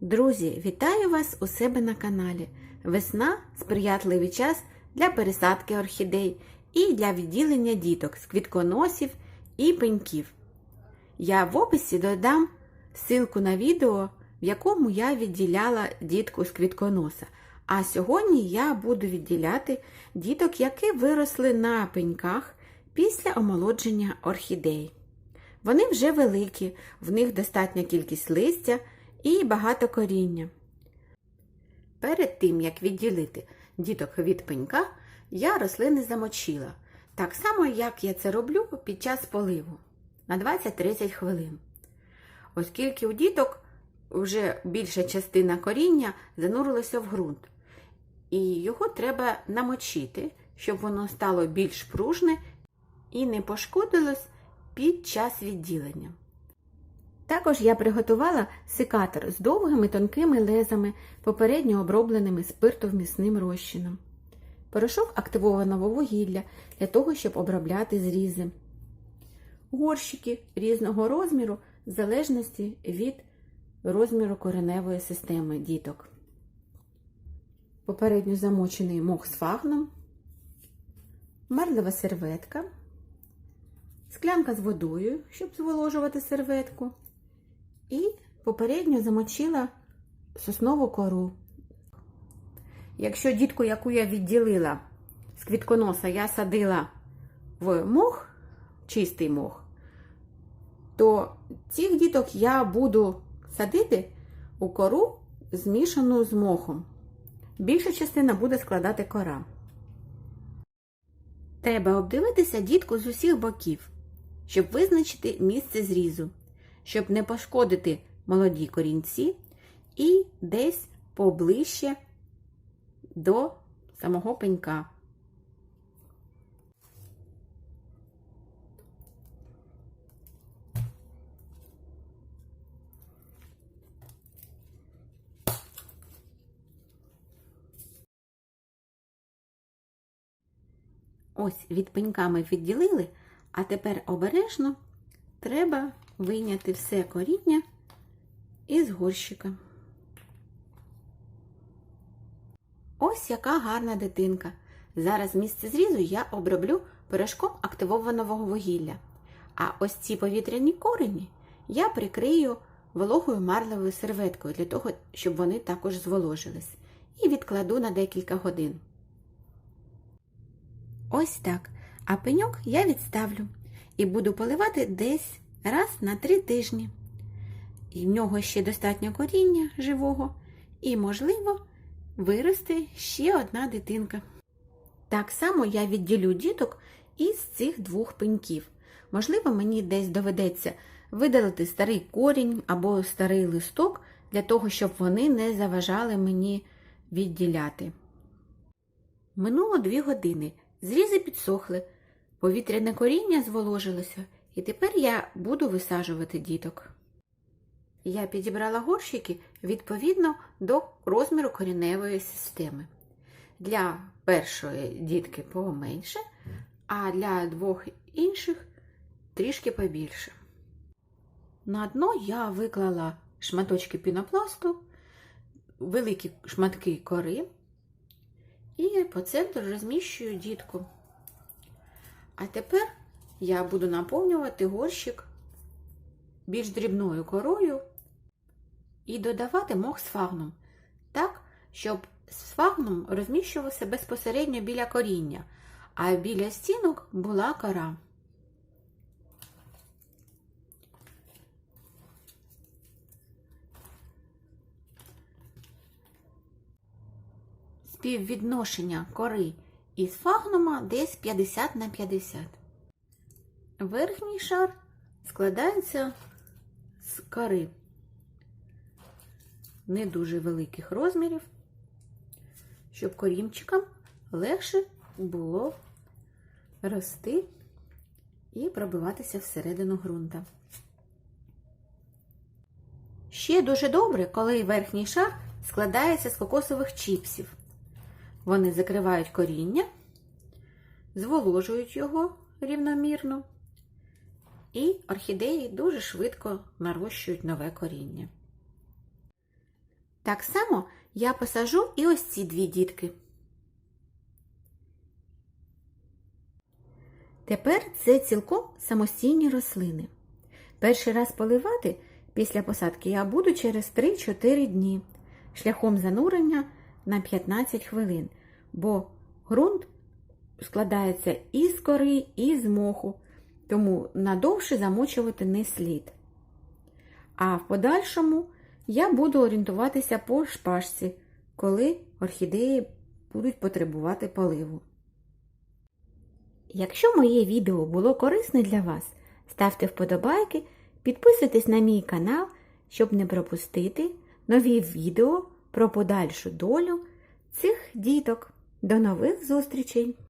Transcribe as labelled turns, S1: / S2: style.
S1: Друзі, вітаю вас у себе на каналі. Весна сприятливий час для пересадки орхідей і для відділення діток з квітконосів і пеньків. Я в описі додам ссылку на відео, в якому я відділяла дітку з квітконоса. А сьогодні я буду відділяти діток, які виросли на пеньках після омолодження орхідей. Вони вже великі, в них достатня кількість листя і багато коріння. Перед тим, як відділити діток від пенька, я рослини замочила, так само, як я це роблю під час поливу на 20-30 хвилин. Оскільки у діток вже більша частина коріння занурилася в ґрунт, і його треба намочити, щоб воно стало більш пружне і не пошкодилось під час відділення. Також я приготувала секатор з довгими тонкими лезами, попередньо обробленими спиртовмісним розчином. Порошок активованого вугілля для того, щоб обробляти зрізи. Горщики різного розміру в залежності від розміру кореневої системи діток. Попередньо замочений мох з фагном, марлева серветка, склянка з водою, щоб зволожувати серветку, і попередньо замочила соснову кору. Якщо дітку, яку я відділила з квітконоса, я садила в мох, чистий мох, то цих діток я буду садити у кору, змішану з мохом. Більша частина буде складати кора. Треба обдивитися дітку з усіх боків, щоб визначити місце зрізу, щоб не пошкодити молоді корінці і десь поближче до самого пенька. Ось від пенька ми відділили, а тепер обережно треба вийняти все коріння із горщика. Ось яка гарна дитинка. Зараз місце зрізу я оброблю порошком активованого вугілля. А ось ці повітряні корені я прикрию вологою марлевою серветкою для того, щоб вони також зволожились. І відкладу на декілька годин. Ось так. А пеньок я відставлю і буду поливати десь раз на три тижні. І в нього ще достатньо коріння живого, і, можливо, виросте ще одна дитинка. Так само я відділю діток із цих двох пеньків. Можливо, мені десь доведеться видалити старий корінь або старий листок для того, щоб вони не заважали мені відділяти. Минуло дві години. Зрізи підсохли, повітряне коріння зволожилося, і тепер я буду висаджувати діток. Я підібрала горщики відповідно до розміру коріневої системи. Для першої дітки поменше, а для двох інших трішки побільше. На дно я виклала шматочки пінопласту, великі шматки кори. І по центру розміщую дітку. А тепер я буду наповнювати горщик більш дрібною корою і додавати мох з фагном, так, щоб з фагном розміщувався безпосередньо біля коріння, а біля стінок була кора. співвідношення кори із фагнума десь 50 на 50. Верхній шар складається з кори не дуже великих розмірів, щоб корінчикам легше було рости і пробиватися всередину ґрунта. Ще дуже добре, коли верхній шар складається з кокосових чіпсів. Вони закривають коріння, зволожують його рівномірно, і орхідеї дуже швидко нарощують нове коріння. Так само я посажу і ось ці дві дітки. Тепер це цілком самостійні рослини. Перший раз поливати після посадки я буду через 3-4 дні шляхом занурення на 15 хвилин, бо ґрунт складається і з кори, і з моху, тому надовше замочувати не слід. А в подальшому я буду орієнтуватися по шпажці, коли орхідеї будуть потребувати поливу. Якщо моє відео було корисне для вас, ставте вподобайки, підписуйтесь на мій канал, щоб не пропустити нові відео про подальшу долю цих діток. До нових зустрічей!